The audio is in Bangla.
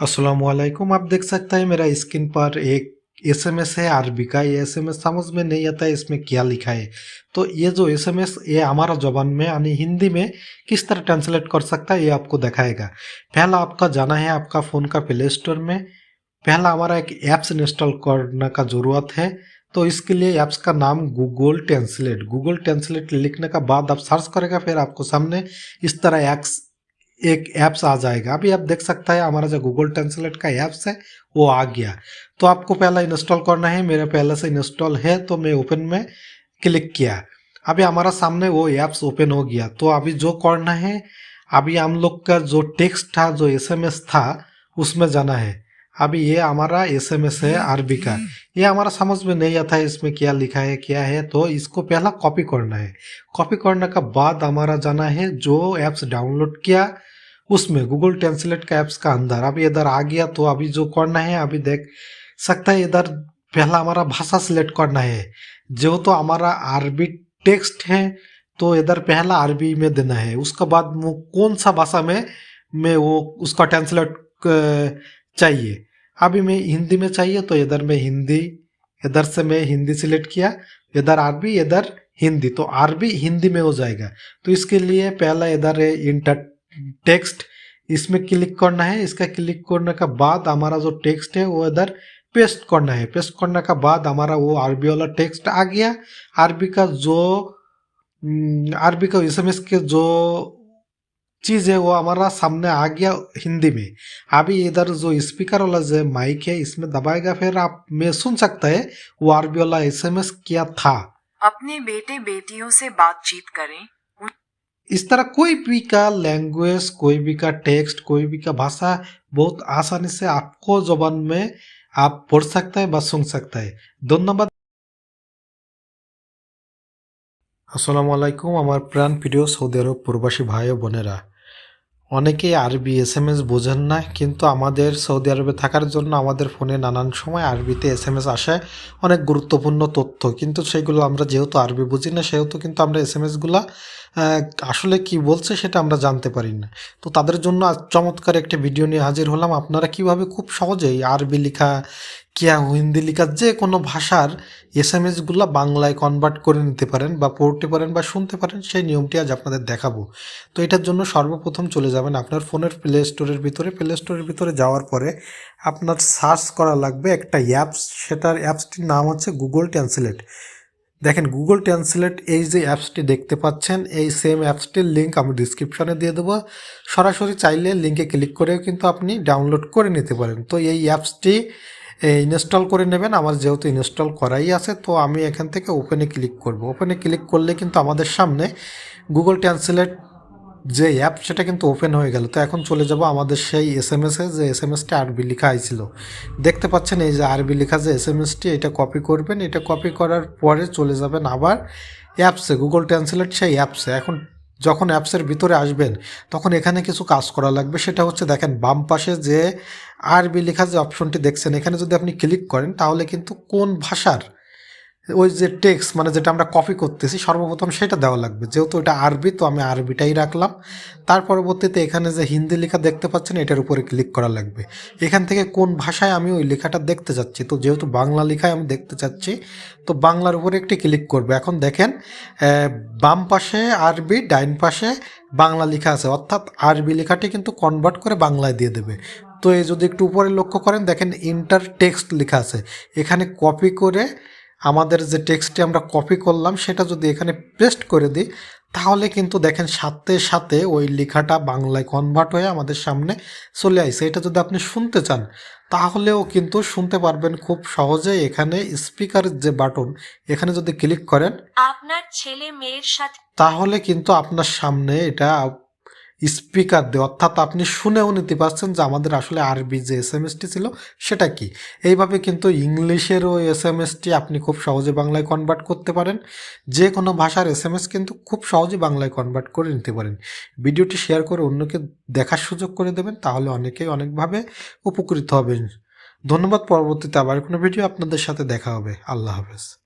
अस्सलाम वालेकुम आप देख सकते हैं मेरा स्क्रीन पर एक एसएमएस है अरबी का। ये एसएमएस समझ में नहीं आता है, इसमें क्या लिखा है। तो ये जो एसएमएस ये हमारा जबान में, यानी हिंदी में किस तरह ट्रांसलेट कर सकता है, ये आपको दिखाएगा। पहला आपका जाना है आपका फ़ोन का प्ले स्टोर में। पहला हमारा एक ऐप्स इंस्टॉल करने का ज़रूरत है। तो इसके लिए ऐप्स का नाम गूगल ट्रांसलेट गूगल ट्रांसलेट लिखने का बाद आप सर्च करेगा, फिर आपको सामने इस तरह एक्स एक ऐप्स आ जाएगा। अभी आप देख सकता है, हमारा जो गूगल ट्रांसलेट का ऐप्स है, वो आ गया। तो आपको पहला इंस्टॉल करना है, मेरा पहले से इंस्टॉल है तो मैं ओपन में क्लिक किया। अभी हमारा सामने वो ऐप्स ओपन हो गया। तो अभी जो करना है, अभी हम लोग का जो टेक्स्ट था, जो एसएमएस था, उसमें जाना है। अभी ये हमारा एसएमएस है आरबी का। ये हमारा समझ में नहीं आता है इसमें क्या लिखा है क्या है तो इसको पहला कॉपी करना है। कॉपी करने का बाद हमारा जाना है जो ऐप्स डाउनलोड किया उसमें गूगल ट्रांसलेट का ऐप्स का अंदर। अभी इधर आ गया तो अभी जो करना है अभी देख सकता है इधर पहला हमारा भाषा सिलेक्ट करना है। जो तो हमारा अरबी टेक्स्ट है तो इधर पहला अरबी में देना है। उसके बाद वो कौन सा भाषा में मैं वो उसका ट्रांसलेट चाहिए। अभी मैं हिंदी में चाहिए तो इधर मैं हिंदी, इधर से मैं हिंदी सिलेक्ट किया, इधर अरबी इधर हिंदी तो अरबी हिंदी में हो जाएगा। तो इसके लिए पहला इधर है इंटर टेक्स्ट, इसमें क्लिक करना है। इसका क्लिक करने का बाद हमारा जो टेक्स्ट है वो इधर पेस्ट करना है। पेस्ट करने का बाद हमारा वो आरबी वाला टेक्स्ट आ गया। आरबी का जो आरबी का एसएमएस के जो चीज़ है वो हमारा सामने आ गया हिंदी में अभी इधर जो स्पीकर वाला जो माइक है इसमें दबाएगा फिर आप में सुन सकता है वो आरबी वाला एसएमएस क्या था अपने बेटे बेटियों से बातचीत करें इस तरह कोई भी का लैंग्वेज कोई भी का टेक्स्ट कोई भी का भाषा बहुत आसानी से आपको जबान में आप पढ़ सकता है বা শুন सकता है ধন্যবাদ আসসালামু আলাইকুম আমার প্রাণ প্রিয় সৌদি আরব প্রবাসী ভাই ও বোনেরা অনেকেই আরবি এস এম এস বোঝেন না, কিন্তু আমাদের সৌদি আরবে থাকার জন্য আমাদের ফোনে নানান সময় আরবিতে এস এম এস আসে। অনেক গুরুত্বপূর্ণ তথ্য, কিন্তু সেগুলো আমরা যেহেতু আরবি বুঝি না, সেহেতু কিন্তু আমরা এস এম এসগুলা আসলে কি বলছে সেটা আমরা জানতে পারি না তো তাদের জন্য আজ চমৎকার একটি ভিডিও নিয়ে হাজির হলাম। আপনারা কীভাবে খুব সহজেই আরবি লেখা, কিয়া, হিন্দি লেখা যে কোনো ভাষার এস এম এসগুলো বাংলায় কনভার্ট করে নিতে পারেন বা পড়তে পারেন বা শুনতে পারেন, সেই নিয়মটি আজ আপনাদের দেখাবো। তো এটার জন্য সর্বপ্রথম চলে যাবেন আপনার ফোনের প্লে স্টোরের ভিতরে। প্লে স্টোরের ভিতরে যাওয়ার পরে আপনার সার্চ করা লাগবে একটা অ্যাপস সেটার অ্যাপসটির নাম হচ্ছে গুগল ট্রান্সলেট দেখেন গুগল ট্রান্সলেট এই যে অ্যাপসটি দেখতে পাচ্ছেন, এই সেম অ্যাপসটির লিঙ্ক আমি ডিসক্রিপশনে দিয়ে দেবো। সরাসরি চাইলে লিঙ্কে ক্লিক করেও কিন্তু আপনি ডাউনলোড করে নিতে পারেন। তো এই অ্যাপসটি ইনস্টল করে নেবেন। আমার যেহেতু ইনস্টল করাই আছে, তো আমি এখান থেকে ওপেনে ক্লিক করব। ওপেনে ক্লিক করলে কিন্তু আমাদের সামনে গুগল ট্রান্সলেট যে অ্যাপ সেটা কিন্তু ওপেন হয়ে গেল। তো এখন চলে যাব আমাদের সেই এস এম এসে যে এস এম এসটি আরবি লেখা হয়েছিল দেখতে পাচ্ছেন এই যে আরবি লেখা যে এস এম এসটি এটা কপি করবেন। এটা কপি করার পরে চলে যাবেন আবার অ্যাপসে গুগল ট্রান্সলেট সেই অ্যাপসে এখন যখন অ্যাপসের ভিতরে আসবেন, তখন এখানে কিছু কাজ করা লাগবে। সেটা হচ্ছে দেখেন, বাম পাশে যে আরবি লেখা যে অপশনটি দেখছেন, এখানে যদি আপনি ক্লিক করেন, তাহলে কিন্তু কোন ভাষার ওই যে টেক্স মানে যেটা আমরা কপি করতেছি, সর্বপ্রথম সেটা দেওয়া লাগবে। যেহেতু এটা আরবি, তো আমি আরবিটাই রাখলাম। তার পরবর্তীতে এখানে যে হিন্দি লেখা দেখতে পাচ্ছেন, এটার উপরে ক্লিক করা লাগবে। এখান থেকে কোন ভাষায় আমি ওই লেখাটা দেখতে চাচ্ছি তো যেহেতু বাংলা লেখায় আমি দেখতে চাচ্ছি, তো বাংলার উপরে একটি ক্লিক করবে। এখন দেখেন বাম পাশে আরবি, ডাইন পাশে বাংলা লেখা আছে। অর্থাৎ আরবি লেখাটি কিন্তু কনভার্ট করে বাংলায় দিয়ে দেবে। তো এই যদি একটু উপরে লক্ষ্য করেন, দেখেন ইন্টার টেক্সট লেখা আছে। এখানে কপি করে আমাদের যে টেক্সটটি আমরা কপি করলাম সেটা যদি এখানে পেস্ট করে দিই তাহলে কিন্তু দেখেন সাথে সাথে ওই লেখাটা বাংলায় কনভার্ট হয়ে আমাদের সামনে চলে আসে। এটা যদি আপনি শুনতে চান তাহলেও কিন্তু শুনতে পারবেন খুব সহজে এখানে স্পিকারের যে বাটন এখানে যদি ক্লিক করেন আপনার ছেলে মেয়ের সাথে তাহলে কিন্তু আপনার সামনে এটা স্পিকার দিয়ে। অর্থাৎ আপনি শুনেও নিতে পারছেন যে আমাদের আসলে আরবি যে এস এম এসটি ছিল, সেটা কি? এইভাবে কিন্তু ইংলিশেরও এস এম এসটি আপনি খুব সহজে বাংলায় কনভার্ট করতে পারেন। যে কোনো ভাষার এস এম এস কিন্তু খুব সহজে বাংলায় কনভার্ট করে নিতে পারেন। ভিডিওটি শেয়ার করে অন্যকে দেখার সুযোগ করে দেবেন, তাহলে অনেকেই অনেকভাবে উপকৃত হবেন। ধন্যবাদ, পরবর্তীতে আবার কোনো ভিডিও আপনাদের সাথে দেখা হবে। আল্লাহ হাফেজ।